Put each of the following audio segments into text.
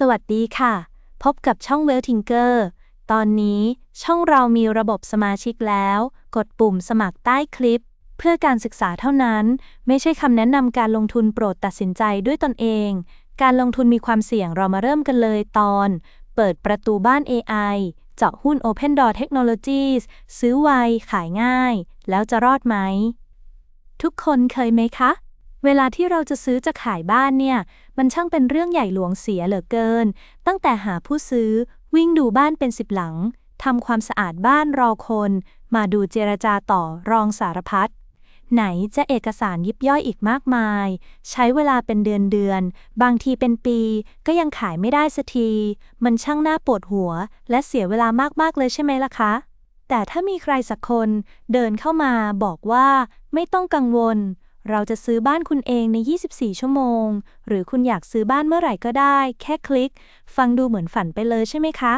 สวัสดีค่ะ พบกับช่องเวลทิงเกอร์ ตอนนี้ช่องเรามีระบบสมาชิกแล้ว กดปุ่มสมัครใต้คลิป เพื่อการศึกษาเท่านั้น ไม่ใช่คำแนะนำการลงทุนโปรดตัดสินใจด้วยตนเอง การลงทุนมีความเสี่ยงเรามาเริ่มกันเลยตอน เปิดประตูบ้าน AI เจาะหุ้น Open Door Technologies ซื้อไวขายง่าย แล้วจะรอดไหม ทุกคนเคยไหมคะ เวลาที่เราจะซื้อจะขายบ้านเนี่ย มันช่างเป็นเรื่องใหญ่หลวงเสียเหลือเกิน ตั้งแต่หาผู้ซื้อวิ่งดูบ้านเป็นสิบหลังทำความสะอาดบ้านรอคน มาดูเจรจาต่อรองสารพัดไหนจะเอกสารยิบย่อยอีกมากมาย ใช้เวลาเป็นเดือนเดือน บางทีเป็นปี ก็ยังขายไม่ได้สักที มันช่างน่าปวดหัว และเสียเวลามาก ๆ เลยใช่ไหมล่ะคะ แต่ถ้ามีใครสักคนเดินเข้ามาบอกว่า ไม่ต้องกังวล เราจะซื้อบ้านคุณเองใน 24 ชั่วโมง หรือคุณอยากซื้อบ้านเมื่อไหร่ก็ได้ แค่คลิก ฟังดูเหมือนฝันไปเลยใช่ไหมคะ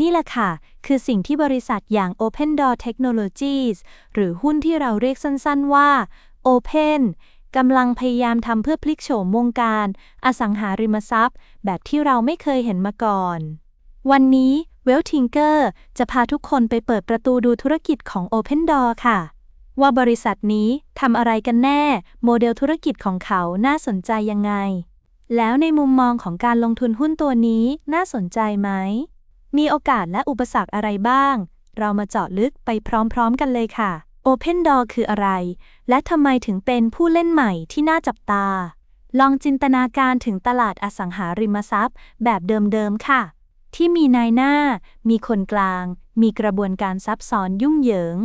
นี่แหละค่ะ คือสิ่งที่บริษัทอย่าง Open Door Technologies หรือหุ้นที่เราเรียกสั้นๆว่า Open กำลังพยายามทำเพื่อพลิกโฉมวงการ อสังหาริมทรัพย์ แบบที่เราไม่เคยเห็นมาก่อน วันนี้เวลทิงเกอร์จะพาทุกคนไปเปิดประตูดูธุรกิจของ Open Door ค่ะ ว่าบริษัทนี้ทำอะไรกันแน่ โมเดลธุรกิจของเขาน่าสนใจยังไง แล้วในมุมมองของการลงทุนหุ้นตัวนี้น่าสนใจไหม มีโอกาสและอุปสรรคอะไรบ้าง เรามาเจาะลึกไปพร้อมๆกันเลยค่ะ Open Door คืออะไร และทำไมถึงเป็นผู้เล่นใหม่ที่น่าจับตา ลองจินตนาการถึงตลาดอสังหาริมทรัพย์ แบบเดิมๆค่ะ ที่มีนายหน้า มีคนกลาง มีกระบวนการซับซ้อนยุ่งเหยิง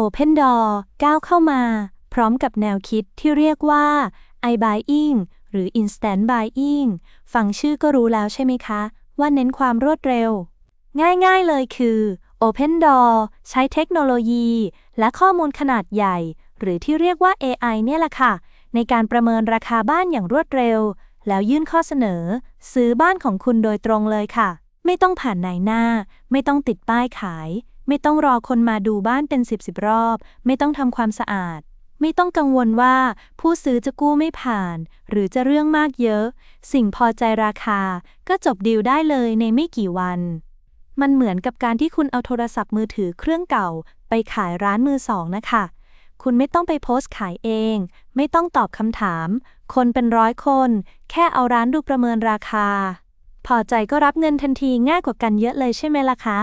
Open Door ก้าวเข้ามา พร้อมกับแนวคิดที่เรียกว่า iBuying หรือ Instant Buying ฟังชื่อก็รู้แล้วใช่ไหมคะ ว่าเน้นความรวดเร็ว ง่ายๆเลยคือ Open Door ใช้เทคโนโลยี และข้อมูลขนาดใหญ่ หรือที่เรียกว่า AI เนี่ยแหละค่ะ ในการประเมินราคาบ้านอย่างรวดเร็ว แล้วยื่นข้อเสนอ ซื้อบ้านของคุณโดยตรงเลยค่ะ ไม่ต้องผ่านนายหน้า ไม่ต้องติดป้ายขาย ไม่ต้องรอคนมาดูบ้านเป็นสิบสิบรอบ ไม่ต้องทำความสะอาด ไม่ต้องกังวลว่า ผู้ซื้อจะกู้ไม่ผ่าน หรือจะเรื่องมากเยอะ สิ่งพอใจราคา ก็จบดีลได้เลยในไม่กี่วัน มันเหมือนกับการที่คุณเอาโทรศัพท์มือถือเครื่องเก่า ไปขายร้านมือสองนะคะคุณไม่ต้องไปโพสต์ขายเอง ไม่ต้องตอบคำถาม คนเป็นร้อยคน แค่เอาร้านดูประเมินราคา พอใจก็รับเงินทันทีง่ายกว่ากันเยอะเลยใช่ไหมล่ะคะ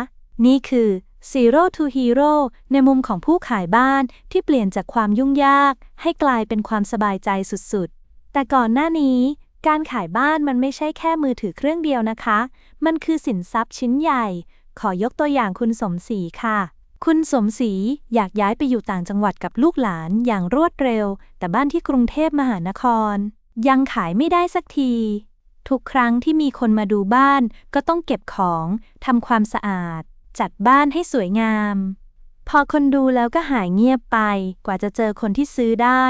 นี่คือ Zero to Hero ในมุมของผู้ขายบ้านที่เปลี่ยนจากความยุ่งยาก ให้กลายเป็นความสบายใจสุดๆ แต่ก่อนหน้านี้ การขายบ้านมันไม่ใช่แค่มือถือเครื่องเดียวนะคะ มันคือสินทรัพย์ชิ้นใหญ่ ขอยกตัวอย่างคุณสมศรีค่ะ คุณสมศรีอยากย้ายไปอยู่ต่างจังหวัดกับลูกหลานอย่างรวดเร็ว แต่บ้านที่กรุงเทพมหานคร ยังขายไม่ได้สักทีทุกครั้งที่มีคนมาดูบ้านก็ต้องเก็บของทำความสะอาด จัดบ้านให้สวยงาม พอคนดูแล้วก็หายเงียบไป กว่าจะเจอคนที่ซื้อได้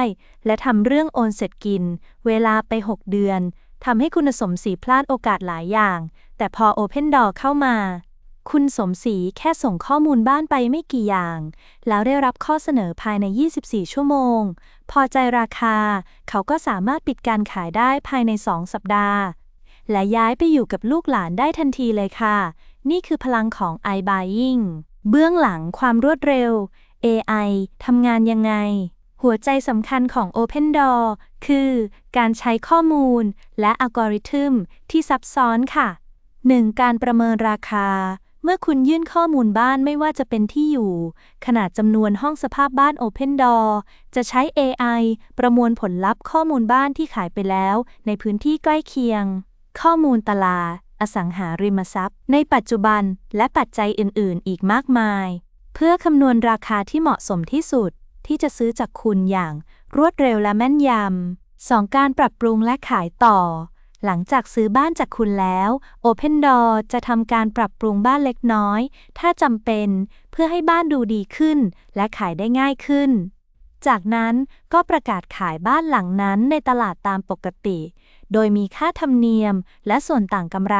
และทำเรื่องโอนเสร็จกิน เวลาไป 6 เดือนทำให้คุณสมศรีพลาดโอกาสหลายอย่าง แต่พอ Open Door เข้ามา คุณสมศรีแค่ส่งข้อมูลบ้านไปไม่กี่อย่าง แล้วได้รับข้อเสนอภายใน 24 ชั่วโมง พอใจราคา เขาก็สามารถปิดการขายได้ภายใน 2 สัปดาห์ และย้ายไปอยู่กับลูกหลานได้ทันทีเลยค่ะ นี่คือพลังของ iBuying เบื้องหลังความรวดเร็ว AI ทำงานยังไง หัวใจสำคัญของ Open Door คือการใช้ข้อมูลและอัลกอริทึมที่ซับซ้อนค่ะ 1. การประเมินราคา เมื่อคุณยื่นข้อมูลบ้านไม่ว่าจะเป็นที่อยู่ ขนาดจำนวนห้องสภาพบ้าน Open Door จะใช้ AI ประมวลผลลัพธ์ข้อมูลบ้านที่ขายไปแล้ว ในพื้นที่ใกล้เคียง ข้อมูลตลาด อสังหาริมทรัพย์ ในปัจจุบันและปัจจัยอื่น ๆ อีกมากมาย เพื่อคำนวณราคาที่เหมาะสมที่สุดที่จะซื้อจากคุณอย่างรวดเร็วและแม่นยำ 2. การปรับปรุงและขายต่อ หลังจากซื้อบ้านจากคุณแล้ว Open Door จะทำการปรับปรุงบ้านเล็กน้อย ถ้าจำเป็น เพื่อให้บ้านดูดีขึ้น และขายได้ง่ายขึ้น จากนั้นก็ประกาศขายบ้านหลังนั้นในตลาดตามปกติ โดยมีค่าธรรมเนียมและส่วนต่างกำไร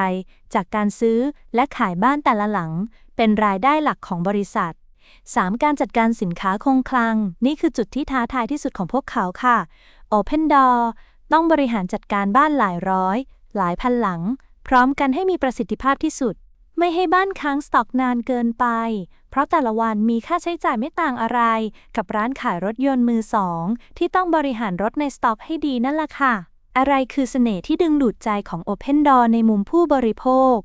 จากการซื้อและขายบ้านแต่ละหลัง เป็นรายได้หลักของบริษัท 3. การจัดการสินค้าคงคลัง นี่คือจุดที่ท้าทายที่สุดของพวกเขาค่ะ Open Door ต้องบริหารจัดการบ้านหลายร้อย หลายพันหลัง พร้อมกันให้มีประสิทธิภาพที่สุด ไม่ให้บ้านค้างสต็อกนานเกินไป เพราะแต่ละวันมีค่าใช้จ่ายไม่ต่างอะไร กับร้านขายรถยนต์มือสองที่ต้องบริหารรถในสต็อกให้ดีนั่นแหละค่ะ อะไรคือเสน่ห์ที่ดึงดูดใจของ Open Door ในมุมผู้บริโภค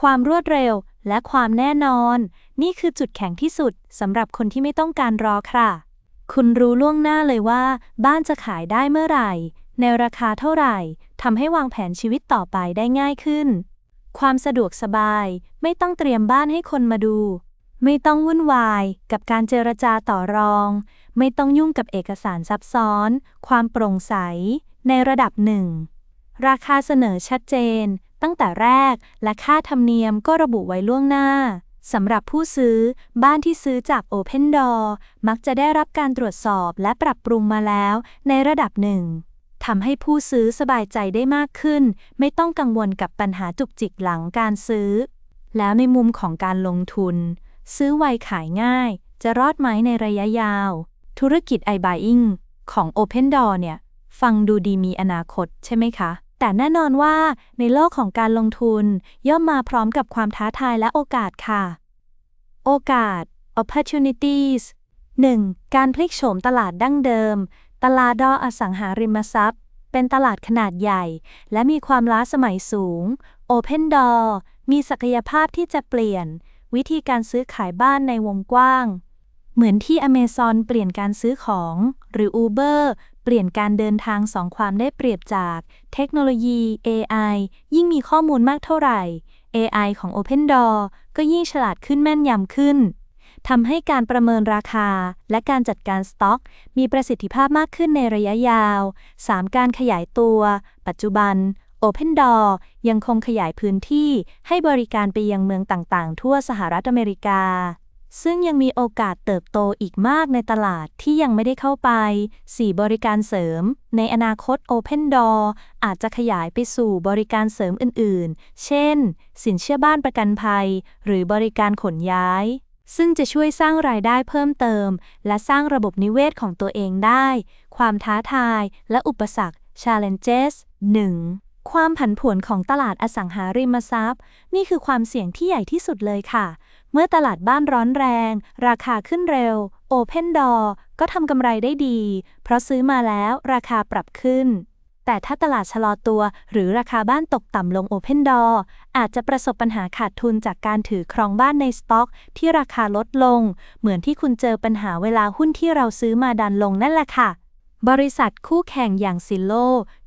ความรวดเร็วและความแน่นอน นี่คือจุดแข็งที่สุดสำหรับคนที่ไม่ต้องการรอค่ะ คุณรู้ล่วงหน้าเลยว่า บ้านจะขายได้เมื่อไหร่ ในราคาเท่าไหร่ทำให้วางแผนชีวิตต่อไปได้ง่ายขึ้น ความสะดวกสบาย ไม่ต้องเตรียมบ้านให้คนมาดู ไม่ต้องวุ่นวายกับการเจรจาต่อรอง ไม่ต้องยุ่งกับเอกสารซับซ้อน ความโปร่งใส ในระดับหนึ่ง ราคาเสนอชัดเจน ตั้งแต่แรกและค่าธรรมเนียมก็ระบุไว้ล่วงหน้าสำหรับผู้ซื้อบ้านที่ซื้อจาก Open Door มักจะได้รับการตรวจสอบและปรับปรุงมาแล้วในระดับหนึ่งทำให้ผู้ซื้อสบายใจได้มากขึ้น ไม่ต้องกังวลกับปัญหาจุกจิกหลังการซื้อ แล้วในมุมของการลงทุน ซื้อไวขายง่าย จะรอดไหมในระยะยาว ธุรกิจ iBuying ของ Open Door เนี่ย ฟังดูดีมีอนาคตใช่ไหมคะ แต่แน่นอนว่าในโลกของการลงทุนย่อมมาพร้อมกับความท้าทายและโอกาสค่ะ โอกาส opportunities 1. การพลิกโฉมตลาดดั้งเดิม ตลาดดออสังหาริมทรัพย์ เป็นตลาดขนาดใหญ่ และมีความล้าสมัยสูง Open Door มีศักยภาพที่จะเปลี่ยน วิธีการซื้อขายบ้านในวงกว้าง เหมือนที่ Amazon เปลี่ยนการซื้อของ หรือ Uber เปลี่ยนการเดินทางสองความได้เปรียบจากเทคโนโลยี AI ยิ่งมีข้อมูลมากเท่าไหร่ AI ของ Open Door ก็ยิ่งฉลาดขึ้นแม่นยำขึ้นทำให้การประเมินราคาและการจัดการสต็อก มีประสิทธิภาพมากขึ้นในระยะยาว 3. การขยายตัว ปัจจุบัน Open Door ยังคงขยายพื้นที่ให้บริการไปยังเมืองต่างๆ ทั่วสหรัฐอเมริกา ซึ่งยังมีโอกาสเติบโตอีกมากในตลาดที่ยังไม่ได้เข้าไป 4. บริการเสริม ในอนาคต Open Door อาจจะขยายไปสู่บริการเสริมอื่นๆ เช่น สินเชื่อบ้านประกันภัย หรือบริการขนย้าย ซึ่งจะช่วยสร้างรายได้เพิ่มเติม และสร้างระบบนิเวศของตัวเองได้ ความท้าทายและอุปสรรค challenges 1. ความผันผวนของตลาดอสังหาริมทรัพย์ นี่คือความเสี่ยงที่ใหญ่ที่สุดเลยค่ะ เมื่อตลาดบ้านร้อนแรง ราคาขึ้นเร็ว Open Door ก็ทำกำไรได้ดี เพราะซื้อมาแล้วราคาปรับขึ้น แต่ถ้าตลาดชะลอตัวหรือราคาบ้านตกต่ำลง Open Door อาจจะประสบปัญหาขาดทุนจากการถือครองบ้านในสต็อก ที่ราคาลดลง เหมือนที่คุณเจอปัญหาเวลาหุ้นที่เราซื้อมาดันลงนั่นแหละค่ะบริษัทคู่แข่งอย่างซิลโล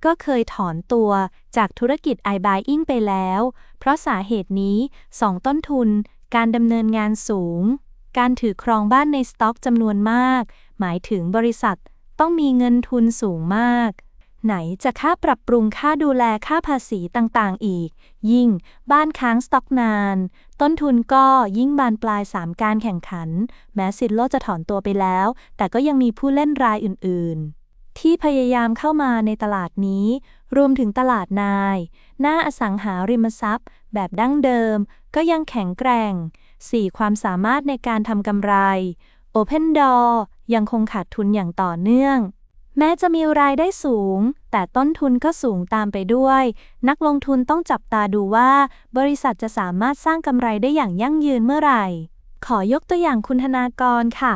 ก็เคยถอนตัวจากธุรกิจ iBuying ไปแล้ว เพราะสาเหตุนี้ 2 ต้นทุน การดำเนินงานสูง การถือครองบ้านในสต็อกจำนวนมาก หมายถึงบริษัทต้องมีเงินทุนสูงมาก ไหนจะค่าปรับปรุงค่าดูแลค่าภาษีต่างๆ อีก ยิ่งบ้านค้างสต็อกนาน ต้นทุนก็ยิ่งบานปลาย 3 การแข่งขัน แม้ซิลโลจะถอนตัวไปแล้ว แต่ก็ยังมีผู้เล่นรายอื่น ๆ ที่พยายามเข้ามาในตลาดนี้ รวมถึงตลาดนาย หน้าอสังหาริมทรัพย์ แบบดั้งเดิม ก็ยังแข็งแกร่ง 4. ความสามารถในการทำกำไร Open Door ยังคงขาดทุนอย่างต่อเนื่อง แม้จะมีรายได้สูง แต่ต้นทุนก็สูงตามไปด้วย นักลงทุนต้องจับตาดูว่า บริษัทจะสามารถสร้างกำไรได้อย่างยั่งยืนเมื่อไหร่ ขอยกตัวอย่างคุณธนากรค่ะ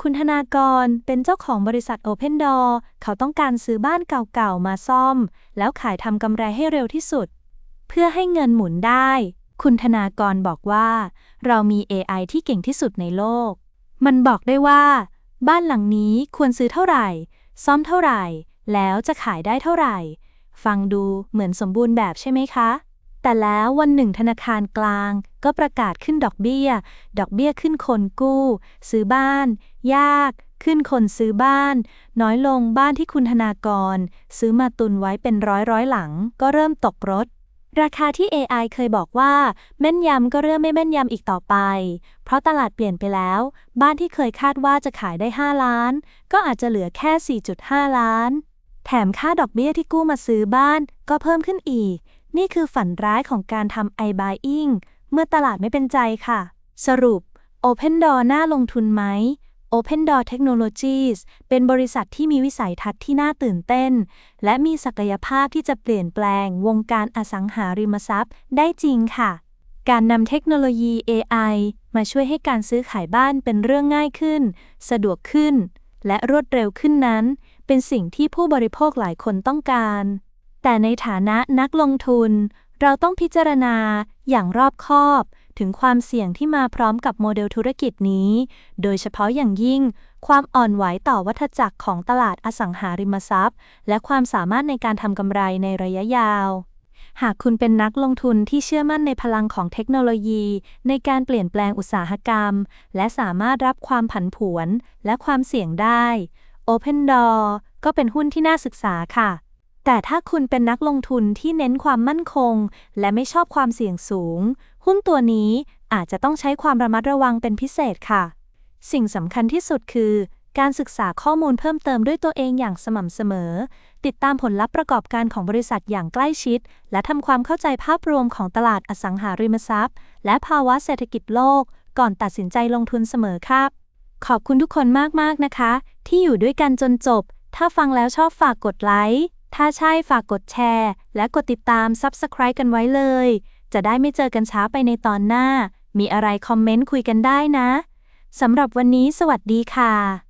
คุณธนากรเป็นเจ้าของบริษัท Open Door เขาต้องการซื้อบ้านเก่าๆ มาซ่อม แล้วขายทำกำไรให้เร็วที่สุด เพื่อให้เงินหมุนได้ คุณธนากรบอกว่า เรามี AI ที่เก่งที่สุดในโลก มันบอกได้ว่า บ้านหลังนี้ควรซื้อเท่าไหร่ ซ่อมเท่าไหร่ แล้วจะขายได้เท่าไหร่ ฟังดูเหมือนสมบูรณ์แบบใช่ไหมคะ แต่แล้ววันหนึ่งธนาคารกลางก็ประกาศขึ้นดอกเบี้ย ดอกเบี้ยขึ้นคนกู้ ซื้อบ้าน ยาก ขึ้นคนซื้อบ้าน น้อยลงบ้านที่คุณธนากร ซื้อมาตุนไว้เป็นร้อยร้อยหลัง ก็เริ่มตกรถ ราคาที่ AI เคยบอกว่า แม่นยำก็เริ่มไม่แม่นยำอีกต่อไป เพราะตลาดเปลี่ยนไปแล้ว บ้านที่เคยคาดว่าจะขายได้ 5 ล้าน ก็อาจจะเหลือแค่ 4.5 ล้าน แถมค่าดอกเบี้ยที่กู้มาซื้อบ้านก็เพิ่มขึ้นอีก นี่คือฝันร้ายของการทำ iBuying เมื่อตลาดไม่เป็นใจค่ะ สรุป Open Door น่าลงทุนไหม Open Door Technologies เป็นบริษัทที่มีวิสัยทัศน์ที่น่าตื่นเต้น และมีศักยภาพที่จะเปลี่ยนแปลงวงการอสังหาริมทรัพย์ได้จริงค่ะ การนำเทคโนโลยี AI มาช่วยให้การซื้อขายบ้านเป็นเรื่องง่ายขึ้น สะดวกขึ้น และรวดเร็วขึ้นนั้น เป็นสิ่งที่ผู้บริโภคหลายคนต้องการ แต่ในฐานะนักลงทุน เราต้องพิจารณาอย่างรอบคอบ ถึงความเสี่ยงที่มาพร้อมกับโมเดลธุรกิจนี้ โดยเฉพาะอย่างยิ่ง ความอ่อนไหวต่อวัฏจักรของตลาดอสังหาริมทรัพย์ และความสามารถในการทำกำไรในระยะยาวหากคุณเป็นนักลงทุนที่เชื่อมั่นในพลังของเทคโนโลยี ในการเปลี่ยนแปลงอุตสาหกรรม และสามารถรับความผันผวนและความเสี่ยงได้ Open Door ก็เป็นหุ้นที่น่าศึกษาค่ะ แต่ถ้าคุณเป็นนักลงทุนที่เน้นความมั่นคง และไม่ชอบความเสี่ยงสูง หุ้นตัวนี้อาจจะต้องใช้ความระมัดระวังเป็นพิเศษค่ะ สิ่งสำคัญที่สุดคือ การศึกษาข้อมูลเพิ่มเติมด้วยตัวเองอย่างสม่ำเสมอ ติดตามผลลัพธ์ประกอบการของบริษัทอย่างใกล้ชิด และทำความเข้าใจภาพรวมของตลาดอสังหาริมทรัพย์ และภาวะเศรษฐกิจโลก ก่อนตัดสินใจลงทุนเสมอครับ ขอบคุณทุกคนมากๆนะคะ ที่อยู่ด้วยกันจนจบ ถ้าฟังแล้วชอบฝากกดไลค์ ถ้าใช่ฝากกดแชร์ และกดติดตาม Subscribe กันไว้เลย จะได้ไม่เจอกันช้าไปในตอนหน้า มีอะไรคอมเมนต์คุยกันได้นะ สำหรับวันนี้สวัสดีค่ะ